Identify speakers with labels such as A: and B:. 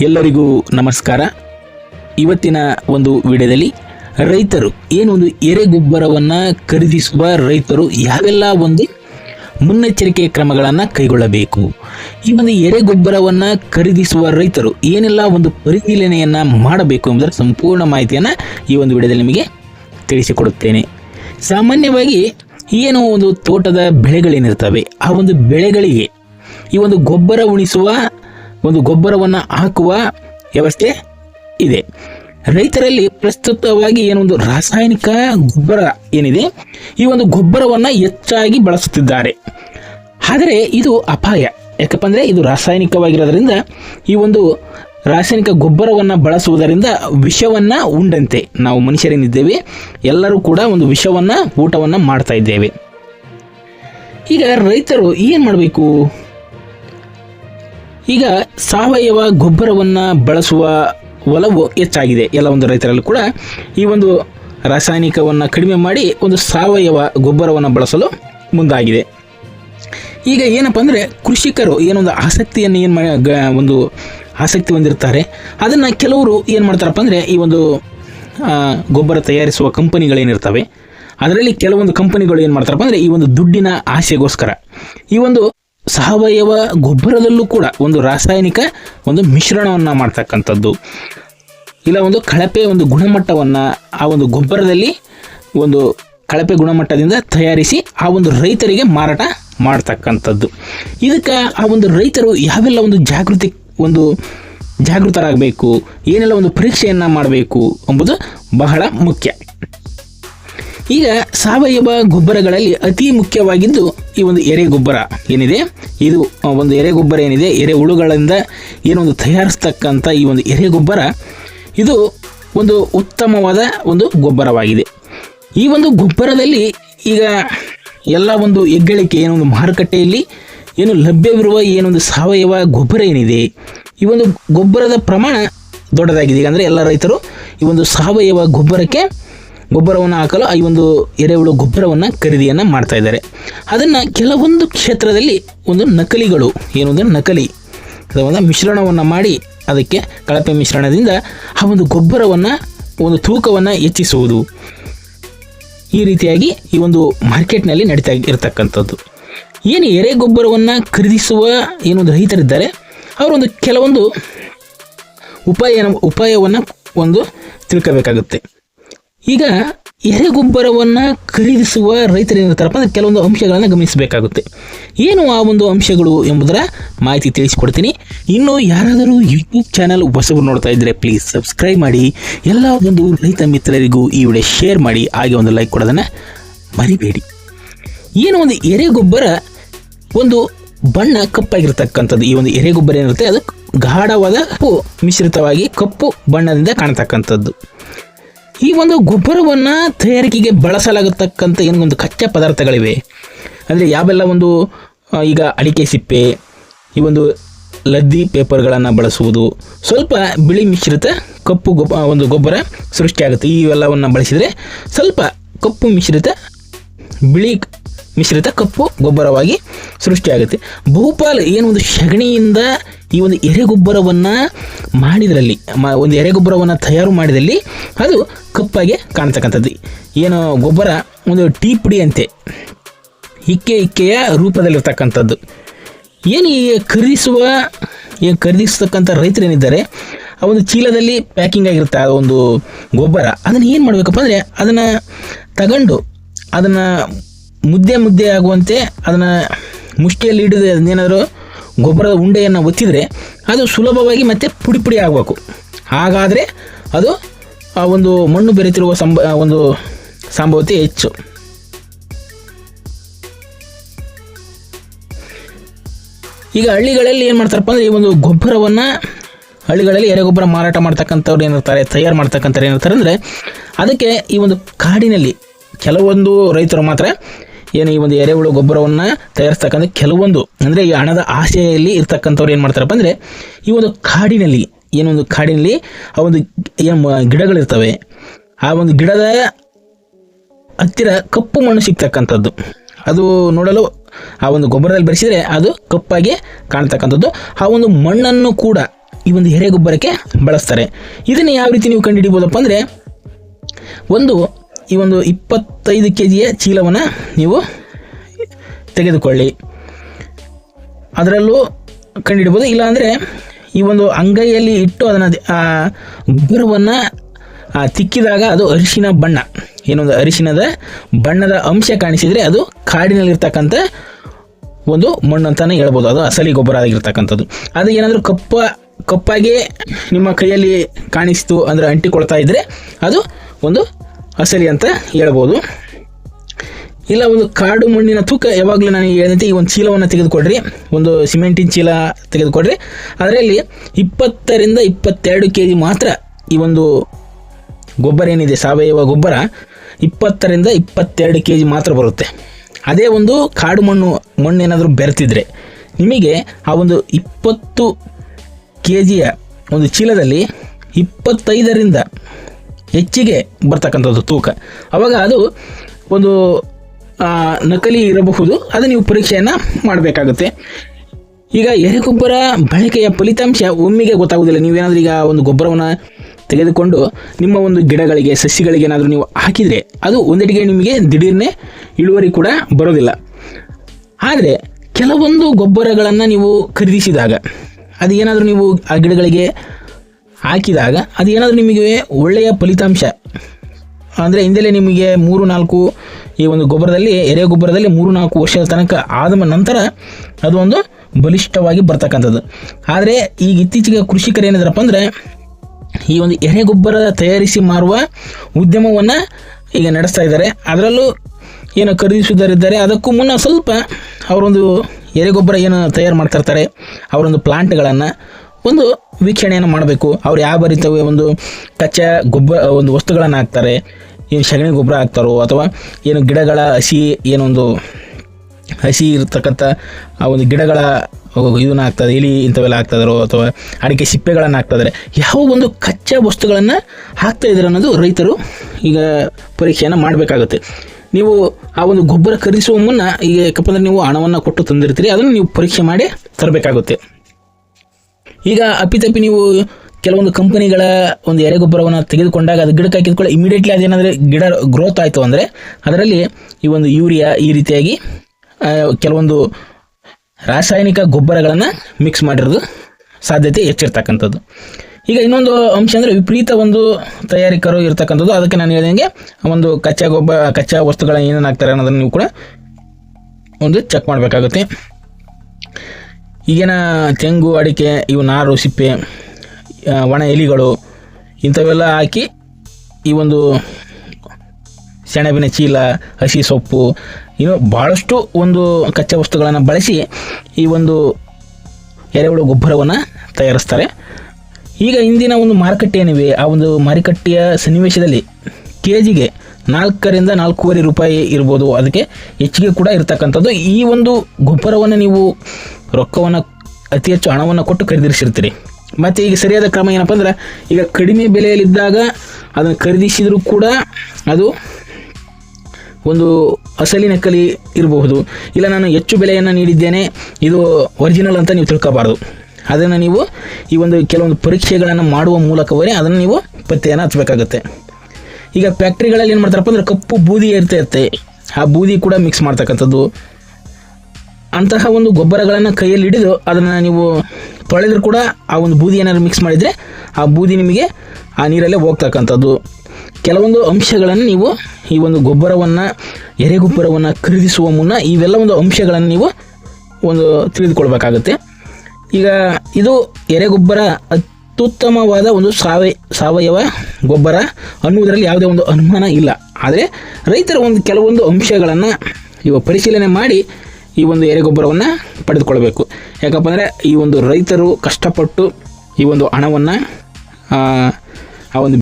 A: ಎಲ್ಲರಿಗೂ ನಮಸ್ಕಾರ. ಇವತ್ತಿನ ಒಂದು ವಿಡಿಯೋದಲ್ಲಿ ರೈತರು ಏನು ಒಂದು ಎರೆಗೊಬ್ಬರವನ್ನು ಖರೀದಿಸುವ ರೈತರು ಯಾವೆಲ್ಲ ಒಂದು ಮುನ್ನೆಚ್ಚರಿಕೆ ಕ್ರಮಗಳನ್ನು ಕೈಗೊಳ್ಳಬೇಕು. ಈ ಒಂದು ಎರೆಗೊಬ್ಬರವನ್ನು ಖರೀದಿಸುವ ರೈತರು ಏನೆಲ್ಲ ಒಂದು ಪರಿಶೀಲನೆಯನ್ನು ಮಾಡಬೇಕು ಎಂಬುದರ ಸಂಪೂರ್ಣ ಮಾಹಿತಿಯನ್ನು ಈ ಒಂದು ವಿಡಿಯೋದಲ್ಲಿ ನಿಮಗೆ ತಿಳಿಸಿಕೊಡುತ್ತೇನೆ. ಸಾಮಾನ್ಯವಾಗಿ ಏನು ಒಂದು ತೋಟದ ಬೆಳೆಗಳೇನಿರ್ತವೆ ಆ ಒಂದು ಬೆಳೆಗಳಿಗೆ ಈ ಒಂದು ಗೊಬ್ಬರ ಉಣಿಸುವ ಒಂದು ಗೊಬ್ಬರವನ್ನು ಹಾಕುವ ವ್ಯವಸ್ಥೆ ಇದೆ. ರೈತರಲ್ಲಿ ಪ್ರಸ್ತುತವಾಗಿ ಏನೊಂದು ರಾಸಾಯನಿಕ ಗೊಬ್ಬರ ಏನಿದೆ, ಈ ಒಂದು ಗೊಬ್ಬರವನ್ನು ಹೆಚ್ಚಾಗಿ ಬಳಸುತ್ತಿದ್ದಾರೆ. ಆದರೆ ಇದು ಅಪಾಯ. ಯಾಕಪ್ಪ ಅಂದರೆ ಇದು ರಾಸಾಯನಿಕವಾಗಿರೋದ್ರಿಂದ ಈ ಒಂದು ರಾಸಾಯನಿಕ ಗೊಬ್ಬರವನ್ನು ಬಳಸುವುದರಿಂದ ವಿಷವನ್ನು ಉಂಡಂತೆ. ನಾವು ಮನುಷ್ಯರೇನಿದ್ದೇವೆ ಎಲ್ಲರೂ ಕೂಡ ಒಂದು ವಿಷವನ್ನು, ಊಟವನ್ನು ಮಾಡ್ತಾ ಇದ್ದೇವೆ. ಈಗ ರೈತರು ಏನು ಮಾಡಬೇಕು? ಈಗ ಸಾವಯವ ಗೊಬ್ಬರವನ್ನು ಬಳಸುವ ಒಲವು ಹೆಚ್ಚಾಗಿದೆ. ಎಲ್ಲ ಒಂದು ರೈತರಲ್ಲೂ ಕೂಡ ಈ ಒಂದು ರಾಸಾಯನಿಕವನ್ನು ಕಡಿಮೆ ಮಾಡಿ ಒಂದು ಸಾವಯವ ಗೊಬ್ಬರವನ್ನು ಬಳಸಲು ಮುಂದಾಗಿದೆ. ಈಗ ಏನಪ್ಪ ಅಂದರೆ ಕೃಷಿಕರು ಏನೊಂದು ಆಸಕ್ತಿಯನ್ನು ಏನು ಒಂದು ಆಸಕ್ತಿ ಹೊಂದಿರ್ತಾರೆ. ಅದನ್ನು ಕೆಲವರು ಏನು ಮಾಡ್ತಾರಪ್ಪ ಅಂದರೆ ಈ ಒಂದು ಗೊಬ್ಬರ ತಯಾರಿಸುವ ಕಂಪನಿಗಳೇನಿರ್ತವೆ. ಅದರಲ್ಲಿ ಕೆಲವೊಂದು ಕಂಪನಿಗಳು ಏನು ಮಾಡ್ತಾರಪ್ಪ ಅಂದರೆ ಈ ಒಂದು ದುಡ್ಡಿನ ಆಸೆಗೋಸ್ಕರ ಈ ಒಂದು ಸಾವಯವ ಗೊಬ್ಬರದಲ್ಲೂ ಕೂಡ ಒಂದು ರಾಸಾಯನಿಕ ಒಂದು ಮಿಶ್ರಣವನ್ನು ಮಾಡ್ತಕ್ಕಂಥದ್ದು. ಇಲ್ಲ ಒಂದು ಕಳಪೆ ಒಂದು ಗುಣಮಟ್ಟವನ್ನು ಆ ಒಂದು ಗೊಬ್ಬರದಲ್ಲಿ ಒಂದು ಕಳಪೆ ಗುಣಮಟ್ಟದಿಂದ ತಯಾರಿಸಿ ಆ ಒಂದು ರೈತರಿಗೆ ಮಾರಾಟ ಮಾಡ್ತಕ್ಕಂಥದ್ದು. ಇದಕ್ಕೆ ಆ ಒಂದು ರೈತರು ಯಾವೆಲ್ಲ ಒಂದು ಜಾಗೃತಿ ಒಂದು ಜಾಗೃತರಾಗಬೇಕು, ಏನೆಲ್ಲ ಒಂದು ಪರೀಕ್ಷೆಯನ್ನು ಮಾಡಬೇಕು ಎಂಬುದು ಬಹಳ ಮುಖ್ಯ. ಈಗ ಸಾವಯವ ಗೊಬ್ಬರಗಳಲ್ಲಿ ಅತಿ ಮುಖ್ಯವಾಗಿದ್ದು ಈ ಒಂದು ಎರೆ ಗೊಬ್ಬರ ಏನಿದೆ? ಇದು ಒಂದು ಎರೆ ಗೊಬ್ಬರ ಏನಿದೆ? ಎರೆ ಹುಳುಗಳಿಂದ ಏನೊಂದು ತಯಾರಿಸ್ತಕ್ಕಂಥ ಈ ಒಂದು ಎರೆ ಗೊಬ್ಬರ, ಇದು ಒಂದು ಉತ್ತಮವಾದ ಒಂದು ಗೊಬ್ಬರವಾಗಿದೆ. ಈ ಒಂದು ಗೊಬ್ಬರದಲ್ಲಿ ಈಗ ಎಲ್ಲ ಒಂದು ಹೆಗ್ಗಳಿಕೆ, ಏನೊಂದು ಮಾರುಕಟ್ಟೆಯಲ್ಲಿ ಏನು ಲಭ್ಯವಿರುವ ಏನೊಂದು ಸಾವಯವ ಗೊಬ್ಬರ ಏನಿದೆ? ಈ ಒಂದು ಗೊಬ್ಬರದ ಪ್ರಮಾಣ ದೊಡ್ಡದಾಗಿದೆ. ಅಂದರೆ ಎಲ್ಲ ರೈತರು ಈ ಒಂದು ಸಾವಯವ ಗೊಬ್ಬರಕ್ಕೆ ಗೊಬ್ಬರವನ್ನು ಹಾಕಲು ಈ ಒಂದು ಎರೆಹುಳು ಗೊಬ್ಬರವನ್ನು ಖರೀದಿಯನ್ನು ಮಾಡ್ತಾ ಇದ್ದಾರೆ. ಅದನ್ನು ಕೆಲವೊಂದು ಕ್ಷೇತ್ರದಲ್ಲಿ ಒಂದು ನಕಲಿಗಳು, ಏನು ಅಂದರೆ ನಕಲಿ ಅಥವಾ ಮಿಶ್ರಣವನ್ನು ಮಾಡಿ ಅದಕ್ಕೆ ಕಳಪೆ ಮಿಶ್ರಣದಿಂದ ಆ ಒಂದು ಗೊಬ್ಬರವನ್ನು, ಒಂದು ತೂಕವನ್ನು ಹೆಚ್ಚಿಸುವುದು. ಈ ರೀತಿಯಾಗಿ ಈ ಒಂದು ಮಾರ್ಕೆಟ್ನಲ್ಲಿ ನಡೀತಾ ಇರತಕ್ಕಂಥದ್ದು. ಏನು ಎರೆ ಗೊಬ್ಬರವನ್ನು ಖರೀದಿಸುವ ಏನೊಂದು ರೈತರಿದ್ದಾರೆ ಅವರೊಂದು ಕೆಲವೊಂದು ಉಪಾಯ ಉಪಾಯವನ್ನು ಒಂದು ತಿಳ್ಕೋಬೇಕಾಗುತ್ತೆ. ಈಗ ಎರೆಗೊಬ್ಬರವನ್ನು ಖರೀದಿಸುವ ರೈತರು ಏನಿರ್ತಾರಪ್ಪ ಅಂದರೆ ಕೆಲವೊಂದು ಅಂಶಗಳನ್ನು ಗಮನಿಸಬೇಕಾಗುತ್ತೆ. ಏನು ಆ ಒಂದು ಅಂಶಗಳು ಎಂಬುದರ ಮಾಹಿತಿ ತಿಳಿಸಿಕೊಡ್ತೀನಿ. ಇನ್ನು ಯಾರಾದರೂ ಯೂಟ್ಯೂಬ್ ಚಾನಲ್ ಹೊಸಬರು ನೋಡ್ತಾ ಇದ್ದರೆ ಪ್ಲೀಸ್ ಸಬ್ಸ್ಕ್ರೈಬ್ ಮಾಡಿ ಎಲ್ಲ ಒಂದು ರೈತ ಮಿತ್ರರಿಗೂ ಈ ವಿಡಿಯೋ ಶೇರ್ ಮಾಡಿ, ಹಾಗೆ ಒಂದು ಲೈಕ್ ಕೊಡೋದನ್ನು ಮರಿಬೇಡಿ. ಏನು ಒಂದು ಎರೆಗೊಬ್ಬರ ಒಂದು ಬಣ್ಣ ಕಪ್ಪಾಗಿರ್ತಕ್ಕಂಥದ್ದು, ಈ ಒಂದು ಎರೆಗೊಬ್ಬರ ಏನಿರುತ್ತೆ, ಅದು ಗಾಢವಾದ ಕಪ್ಪು ಮಿಶ್ರಿತವಾಗಿ ಕಪ್ಪು ಬಣ್ಣದಿಂದ ಕಾಣತಕ್ಕಂಥದ್ದು. ಈ ಒಂದು ಗೊಬ್ಬರವನ್ನು ತಯಾರಿಕೆಗೆ ಬಳಸಲಾಗತಕ್ಕಂಥ ಒಂದು ಕಚ್ಚಾ ಪದಾರ್ಥಗಳಿವೆ. ಅಂದರೆ ಯಾವೆಲ್ಲ ಒಂದು ಈಗ ಅಡಿಕೆ ಸಿಪ್ಪೆ, ಈ ಒಂದು ಲದ್ದಿ ಪೇಪರ್ಗಳನ್ನು ಬಳಸುವುದು. ಸ್ವಲ್ಪ ಬಿಳಿ ಮಿಶ್ರಿತ ಕಪ್ಪು ಗೊಬ್ಬ ಒಂದು ಗೊಬ್ಬರ ಸೃಷ್ಟಿಯಾಗುತ್ತೆ ಇವೆಲ್ಲವನ್ನು ಬಳಸಿದರೆ ಸ್ವಲ್ಪ ಕಪ್ಪು ಮಿಶ್ರಿತ, ಬಿಳಿ ಮಿಶ್ರಿತ ಕಪ್ಪು ಗೊಬ್ಬರವಾಗಿ ಸೃಷ್ಟಿಯಾಗುತ್ತೆ ಬಹುಪಾಲು ಏನು ಒಂದು ಸಗಣಿಯಿಂದ ಈ ಒಂದು ಎರೆಗೊಬ್ಬರವನ್ನು ಮಾಡಿದ್ರಲ್ಲಿ, ಮ, ಒಂದು ಎರೆಗೊಬ್ಬರವನ್ನು ತಯಾರು ಮಾಡಿದಲ್ಲಿ ಅದು ಕಪ್ಪಾಗಿ ಕಾಣ್ತಕ್ಕಂಥದ್ದು. ಏನು, ಗೊಬ್ಬರ ಒಂದು ಟೀ ಪುಡಿ ಅಂತೆ. ಇಕ್ಕೆ ಇಕ್ಕೆಯ ರೂಪದಲ್ಲಿರ್ತಕ್ಕಂಥದ್ದು. ಏನು ಈ ಖರೀದಿಸುವ ಏನು ಖರೀದಿಸ್ತಕ್ಕಂಥ ರೈತರೇನಿದ್ದಾರೆ, ಆ ಒಂದು ಚೀಲದಲ್ಲಿ ಪ್ಯಾಕಿಂಗ್ ಆಗಿರುತ್ತೆ ಆ ಒಂದು ಗೊಬ್ಬರ. ಅದನ್ನು ಏನು ಮಾಡಬೇಕಪ್ಪ ಅಂದರೆ, ಅದನ್ನು ತಗೊಂಡು, ಅದನ್ನು ಮುದ್ದೆ ಮುದ್ದೆ ಆಗುವಂತೆ ಅದನ್ನು ಮುಷ್ಟಿಯಲ್ಲಿ ಹಿಡಿದು ಅದನ್ನೇನಾದರೂ ಗೊಬ್ಬರದ ಉಂಡೆಯನ್ನು ಒತ್ತಿದರೆ ಅದು ಸುಲಭವಾಗಿ ಮತ್ತೆ ಪುಡಿ ಪುಡಿ ಆಗಬೇಕು. ಹಾಗಾದರೆ ಅದು, ಆ, ಒಂದು ಮಣ್ಣು ಬೆರೆತಿರುವ ಸಂಭ ಒಂದು ಸಂಭವತೆ ಹೆಚ್ಚು. ಈಗ ಹಳ್ಳಿಗಳಲ್ಲಿ ಏನು ಮಾಡ್ತಾರಪ್ಪ ಅಂದರೆ ಈ ಒಂದು ಗೊಬ್ಬರವನ್ನು ಹಳ್ಳಿಗಳಲ್ಲಿ ಎರೆಗೊಬ್ಬರ ಮಾರಾಟ ಮಾಡ್ತಕ್ಕಂಥವ್ರು ಏನಿರ್ತಾರೆ, ತಯಾರು ಮಾಡ್ತಕ್ಕಂಥವ್ರು ಏನಿರ್ತಾರೆ ಅಂದರೆ ಅದಕ್ಕೆ ಈ ಒಂದು ಕಾಡಿನಲ್ಲಿ ಕೆಲವೊಂದು ರೈತರು ಮಾತ್ರ ಏನು ಈ ಒಂದು ಎರೆಹುಳು ಗೊಬ್ಬರವನ್ನು ತಯಾರಿಸ್ತಕ್ಕಂಥ ಕೆಲವೊಂದು, ಅಂದರೆ ಈ ಹಣದ ಆಸೆಯಲ್ಲಿ ಇರ್ತಕ್ಕಂಥವ್ರು ಏನು ಮಾಡ್ತಾರಪ್ಪ ಅಂದರೆ, ಈ ಒಂದು ಕಾಡಿನಲ್ಲಿ ಏನೊಂದು ಕಾಡಿನಲ್ಲಿ ಆ ಒಂದು ಏನು ಗಿಡಗಳಿರ್ತವೆ, ಆ ಒಂದು ಗಿಡದ ಹತ್ತಿರ ಕಪ್ಪು ಮಣ್ಣು ಸಿಗ್ತಕ್ಕಂಥದ್ದು. ಅದು ನೋಡಲು ಆ ಒಂದು ಗೊಬ್ಬರದಲ್ಲಿ ಬೆರೆಸಿದರೆ ಅದು ಕಪ್ಪಾಗಿ ಕಾಣ್ತಕ್ಕಂಥದ್ದು. ಆ ಒಂದು ಮಣ್ಣನ್ನು ಕೂಡ ಈ ಒಂದು ಎರೆ ಗೊಬ್ಬರಕ್ಕೆ ಬಳಸ್ತಾರೆ. ಇದನ್ನು ಯಾವ ರೀತಿ ನೀವು ಕಂಡುಹಿಡಿಬೋದಪ್ಪ ಅಂದರೆ, ಒಂದು ಈ ಒಂದು ಇಪ್ಪತ್ತೈದು ಕೆ ಜಿಯ ಚೀಲವನ್ನು ನೀವು ತೆಗೆದುಕೊಳ್ಳಿ. ಅದರಲ್ಲೂ ಕಂಡುಹಿಡ್ಬೋದು ಇಲ್ಲಾಂದರೆ ಈ ಒಂದು ಅಂಗೈಯಲ್ಲಿ ಇಟ್ಟು ಅದನ್ನು ಗೊಬ್ಬರವನ್ನು ತಿಕ್ಕಿದಾಗ ಅದು ಅರಿಶಿನ ಬಣ್ಣ. ಏನೊಂದು ಅರಿಶಿನದ ಬಣ್ಣದ ಅಂಶ ಕಾಣಿಸಿದರೆ ಅದು ಕಾಡಿನಲ್ಲಿರ್ತಕ್ಕಂಥ ಒಂದು ಮಣ್ಣು ಅಂತಲೇ ಹೇಳ್ಬೋದು. ಅದು ಅಸಲಿ ಗೊಬ್ಬರ ಆಗಿರ್ತಕ್ಕಂಥದ್ದು ಅದು ಏನಾದರೂ ಕಪ್ಪ, ಕಪ್ಪಾಗಿ ನಿಮ್ಮ ಕೈಯಲ್ಲಿ ಕಾಣಿಸ್ತು ಅಂದರೆ ಅಂಟಿಕೊಳ್ತಾ ಇದ್ದರೆ ಅದು ಒಂದು ಅಸಲಿ ಅಂತ ಹೇಳ್ಬೋದು. ಇಲ್ಲ, ಒಂದು ಕಾಡು ಮಣ್ಣಿನ ತೂಕ ಯಾವಾಗಲೂ ನಾನು ಹೇಳಿದಂತೆ ಈ ಒಂದು ಚೀಲವನ್ನು ತೆಗೆದುಕೊಡ್ರಿ. ಒಂದು ಸಿಮೆಂಟಿನ ಚೀಲ ತೆಗೆದುಕೊಡ್ರಿ. ಅದರಲ್ಲಿ ಇಪ್ಪತ್ತರಿಂದ ಇಪ್ಪತ್ತೆರಡು ಕೆ ಜಿ ಮಾತ್ರ ಈ ಒಂದು ಗೊಬ್ಬರ ಏನಿದೆ, ಸಾವಯವ ಗೊಬ್ಬರ ಇಪ್ಪತ್ತರಿಂದ ಇಪ್ಪತ್ತೆರಡು ಕೆ ಜಿ ಮಾತ್ರ ಬರುತ್ತೆ. ಅದೇ ಒಂದು ಕಾಡು ಮಣ್ಣು ಮಣ್ಣು ಏನಾದರೂ ಬೆರೆತಿದ್ರೆ ನಿಮಗೆ ಆ ಒಂದು ಇಪ್ಪತ್ತು ಕೆ ಜಿಯ ಒಂದು ಚೀಲದಲ್ಲಿ ಇಪ್ಪತ್ತೈದರಿಂದ ಹೆಚ್ಚಿಗೆ ಬರ್ತಕ್ಕಂಥದ್ದು ತೂಕ. ಅವಾಗ ಅದು ಒಂದು ನಕಲಿ ಇರಬಹುದು, ಅದು ನೀವು ಪರೀಕ್ಷೆಯನ್ನು ಮಾಡಬೇಕಾಗುತ್ತೆ. ಈಗ ಎರೆಗೊಬ್ಬರ ಬಳಕೆಯ ಫಲಿತಾಂಶ ಒಮ್ಮೆಗೆ ಗೊತ್ತಾಗೋದಿಲ್ಲ ನೀವೇನಾದರೂ ಈಗ ಒಂದು ಗೊಬ್ಬರವನ್ನು ತೆಗೆದುಕೊಂಡು ನಿಮ್ಮ ಒಂದು ಗಿಡಗಳಿಗೆ, ಸಸಿಗಳಿಗೆ ಏನಾದರೂ ನೀವು ಹಾಕಿದರೆ, ಅದು ಒಂದೆಡೆಗೆ ನಿಮಗೆ ದಿಢೀರ್ನೆ ಇಳುವರಿ ಕೂಡ ಬರೋದಿಲ್ಲ. ಆದರೆ, ಕೆಲವೊಂದು ಗೊಬ್ಬರಗಳನ್ನು ನೀವು ಖರೀದಿಸಿದಾಗ ಅದು ಏನಾದರೂ ನೀವು ಆ ಗಿಡಗಳಿಗೆ ಹಾಕಿದಾಗ ಅದು ಏನಾದರೂ ನಿಮಗೆ ಒಳ್ಳೆಯ ಫಲಿತಾಂಶ? ಅಂದರೆ ಹಿಂದೆಲೇ ನಿಮಗೆ ಮೂರು ನಾಲ್ಕು ಈ ಒಂದು ಗೊಬ್ಬರದಲ್ಲಿ, ಎರೆ ಗೊಬ್ಬರದಲ್ಲಿ ಮೂರು ನಾಲ್ಕು ವರ್ಷದ ತನಕ ಆದ ನಂತರ ಅದು ಒಂದು ಬಲಿಷ್ಠವಾಗಿ ಬರ್ತಕ್ಕಂಥದ್ದು. ಆದರೆ ಈಗ ಇತ್ತೀಚೆಗೆ ಕೃಷಿಕರು ಏನಿದ್ರಪ್ಪ ಅಂದರೆ ಈ ಒಂದು ಎರೆ ಗೊಬ್ಬರ ತಯಾರಿಸಿ ಮಾರುವ ಉದ್ಯಮವನ್ನು ಈಗ ನಡೆಸ್ತಾ ಇದ್ದಾರೆ. ಅದರಲ್ಲೂ ಏನು ಖರೀದಿಸುವುದರಿದ್ದಾರೆ ಅದಕ್ಕೂ ಮುನ್ನ ಸ್ವಲ್ಪ ಅವರೊಂದು ಎರೆಗೊಬ್ಬರ ಏನು ತಯಾರು ಮಾಡ್ತಾ ಇರ್ತಾರೆ. ಅವರೊಂದು ಪ್ಲಾಂಟ್ಗಳನ್ನು ಒಂದು ವೀಕ್ಷಣೆಯನ್ನು ಮಾಡಬೇಕು. ಅವ್ರು ಯಾವ ರೀತಿಯ ಒಂದು ಕಚ್ಚಾ ಗೊಬ್ಬರ, ಒಂದು ವಸ್ತುಗಳನ್ನು ಹಾಕ್ತಾರೆ, ಏನು ಸಗಣಿ ಗೊಬ್ಬರ ಹಾಕ್ತಾರೋ, ಅಥವಾ ಏನು ಗಿಡಗಳ ಹಸಿ, ಏನೊಂದು ಹಸಿ ಇರತಕ್ಕಂಥ, ಆ ಒಂದು ಗಿಡಗಳ ಇದನ್ನ ಹಾಕ್ತದೆ ಇಲಿ ಇಂಥವೆಲ್ಲ ಹಾಕ್ತಾಯಿದ್ರು ಅಥವಾ ಅಡಿಕೆ ಸಿಪ್ಪೆಗಳನ್ನು ಹಾಕ್ತಾಯಿದ್ದಾರೆ ಯಾವ ಒಂದು ಕಚ್ಚಾ ವಸ್ತುಗಳನ್ನು ಹಾಕ್ತಾ ಇದ್ದಾರೆ ಅನ್ನೋದು ರೈತರು ಈಗ ಪರೀಕ್ಷೆಯನ್ನು ಮಾಡಬೇಕಾಗುತ್ತೆ. ನೀವು ಆ ಒಂದು ಗೊಬ್ಬರ ಖರೀದಿಸುವ ಮುನ್ನ ಈಗ ಯಾಕಪ್ಪ ಅಂದ್ರೆ ನೀವು ಹಣವನ್ನು ಕೊಟ್ಟು ತಂದಿರ್ತೀರಿ, ಅದನ್ನು ನೀವು ಪರೀಕ್ಷೆ ಮಾಡಿ ತರಬೇಕಾಗುತ್ತೆ. ಈಗ ಅಪ್ಪಿತಪ್ಪಿ ನೀವು ಕೆಲವೊಂದು ಕಂಪನಿಗಳ ಒಂದು ಎರೆಗೊಬ್ಬರವನ್ನು ತೆಗೆದುಕೊಂಡಾಗ ಅದು ಗಿಡಕ್ಕೆ ಹಾಕಿದ್ಕೊಳ್ಳಿ. ಇಮಿಡಿಯೇಟ್ಲಿ ಅದೇನಾದರೆ ಗಿಡ ಗ್ರೋತ್ ಆಯಿತು ಅಂದರೆ ಅದರಲ್ಲಿ ಈ ಒಂದು ಯೂರಿಯಾ ಈ ರೀತಿಯಾಗಿ ಕೆಲವೊಂದು ರಾಸಾಯನಿಕ ಗೊಬ್ಬರಗಳನ್ನು ಮಿಕ್ಸ್ ಮಾಡಿರೋದು ಸಾಧ್ಯತೆ ಹೆಚ್ಚಿರ್ತಕ್ಕಂಥದ್ದು. ಈಗ ಇನ್ನೊಂದು ಅಂಶ ಅಂದರೆ ವಿಪರೀತ ಒಂದು ತಯಾರಿಕರು ಇರತಕ್ಕಂಥದ್ದು. ಅದಕ್ಕೆ ನಾನು ಹೇಳಿದಂಗೆ ಒಂದು ಕಚ್ಚಾ ಗೊಬ್ಬರ, ಕಚ್ಚಾ ವಸ್ತುಗಳನ್ನ ಏನೇನು ಹಾಕ್ತಾರೆ ಅನ್ನೋದನ್ನು ನೀವು ಕೂಡ ಒಂದು ಚೆಕ್ ಮಾಡಬೇಕಾಗುತ್ತೆ. ಈಗಿನ ತೆಂಗು, ಅಡಿಕೆ, ಇವು ನಾರು, ಸಿಪ್ಪೆ ಒಣ ಎಲಿಗಳು, ಇಂಥವೆಲ್ಲ ಹಾಕಿ ಈ ಒಂದು ಸೆಣಬಿನ ಚೀಲ, ಹಸಿ ಸೊಪ್ಪು, ಇನ್ನು ಭಾಳಷ್ಟು ಒಂದು ಕಚ್ಚಾ ವಸ್ತುಗಳನ್ನು ಬಳಸಿ ಈ ಒಂದು ಎರೆಹುಳು ಗೊಬ್ಬರವನ್ನು ತಯಾರಿಸ್ತಾರೆ. ಈಗ ಇಂದಿನ ಒಂದು ಮಾರುಕಟ್ಟೆ ಏನಿವೆ, ಆ ಒಂದು ಮಾರುಕಟ್ಟೆಯ ಸನ್ನಿವೇಶದಲ್ಲಿ ಕೆ ಜಿಗೆ ನಾಲ್ಕರಿಂದ ನಾಲ್ಕೂವರೆ ರೂಪಾಯಿ ಇರ್ಬೋದು. ಅದಕ್ಕೆ ಹೆಚ್ಚಿಗೆ ಕೂಡ ಇರ್ತಕ್ಕಂಥದ್ದು ಈ ಒಂದು ಗೊಬ್ಬರವನ್ನು ನೀವು ರೊಕ್ಕವನ್ನು, ಅತಿ ಹೆಚ್ಚು ಹಣವನ್ನು ಕೊಟ್ಟು ಖರೀದಿಸಿರ್ತೀರಿ. ಮತ್ತು ಈಗ ಸರಿಯಾದ ಕ್ರಮ ಏನಪ್ಪ ಅಂದ್ರೆ, ಈಗ ಕಡಿಮೆ ಬೆಲೆಯಲ್ಲಿದ್ದಾಗ ಅದನ್ನು ಖರೀದಿಸಿದರೂ ಕೂಡ ಅದು ಒಂದು ಅಸಲಿ ನಕಲಿ ಇರಬಹುದು. ಇಲ್ಲ, ನಾನು ಹೆಚ್ಚು ಬೆಲೆಯನ್ನು ನೀಡಿದ್ದೇನೆ, ಇದು ಒರಿಜಿನಲ್ ಅಂತ ನೀವು ತಿಳ್ಕೋಬಾರ್ದು. ಅದನ್ನು ನೀವು ಈ ಒಂದು ಕೆಲವೊಂದು ಪರೀಕ್ಷೆಗಳನ್ನು ಮಾಡುವ ಮೂಲಕವೇ ಅದನ್ನು ನೀವು ಪತ್ತೆಯನ್ನು ಹಚ್ಚಬೇಕಾಗುತ್ತೆ. ಈಗ ಫ್ಯಾಕ್ಟ್ರಿಗಳಲ್ಲಿ ಏನು ಮಾಡ್ತಾರಪ್ಪ ಅಂದರೆ ಕಪ್ಪು ಬೂದಿ ಇರ್ತಾ ಇರುತ್ತೆ. ಆ ಬೂದಿ ಕೂಡ ಮಿಕ್ಸ್ ಮಾಡ್ತಕ್ಕಂಥದ್ದು. ಅಂತಹ ಒಂದು ಗೊಬ್ಬರಗಳನ್ನು ಕೈಯಲ್ಲಿ ಹಿಡಿದು ಅದನ್ನು ನೀವು ತೊಳೆದರೂ ಕೂಡ ಆ ಒಂದು ಬೂದಿ ಏನಾದ್ರು ಮಿಕ್ಸ್ ಮಾಡಿದರೆ ಆ ಬೂದಿ ನಿಮಗೆ ಆ ನೀರಲ್ಲೇ ಹೋಗ್ತಕ್ಕಂಥದ್ದು. ಕೆಲವೊಂದು ಅಂಶಗಳನ್ನು ನೀವು ಈ ಒಂದು ಗೊಬ್ಬರವನ್ನು, ಎರೆಗೊಬ್ಬರವನ್ನು ಖರೀದಿಸುವ ಮುನ್ನ ಇವೆಲ್ಲ ಒಂದು ಅಂಶಗಳನ್ನು ನೀವು ಒಂದು ತಿಳಿದುಕೊಳ್ಬೇಕಾಗುತ್ತೆ. ಈಗ ಇದು ಎರೆಗೊಬ್ಬರ ಅತ್ಯುತ್ತಮವಾದ ಒಂದು ಸಾವಯ ಸಾವಯವ ಗೊಬ್ಬರ ಅನ್ನುವುದರಲ್ಲಿ ಯಾವುದೇ ಒಂದು ಅನುಮಾನ ಇಲ್ಲ. ಆದರೆ ರೈತರ ಒಂದು ಕೆಲವೊಂದು ಅಂಶಗಳನ್ನು ಇವ ಪರಿಶೀಲನೆ ಮಾಡಿ ಈ ಒಂದು ಎರೆಗೊಬ್ಬರವನ್ನು ಪಡೆದುಕೊಳ್ಬೇಕು ಯಾಕಪ್ಪ ಅಂದರೆ ಈ ಒಂದು ರೈತರು ಕಷ್ಟಪಟ್ಟು ಈ ಒಂದು ಹಣವನ್ನು ಆ ಒಂದು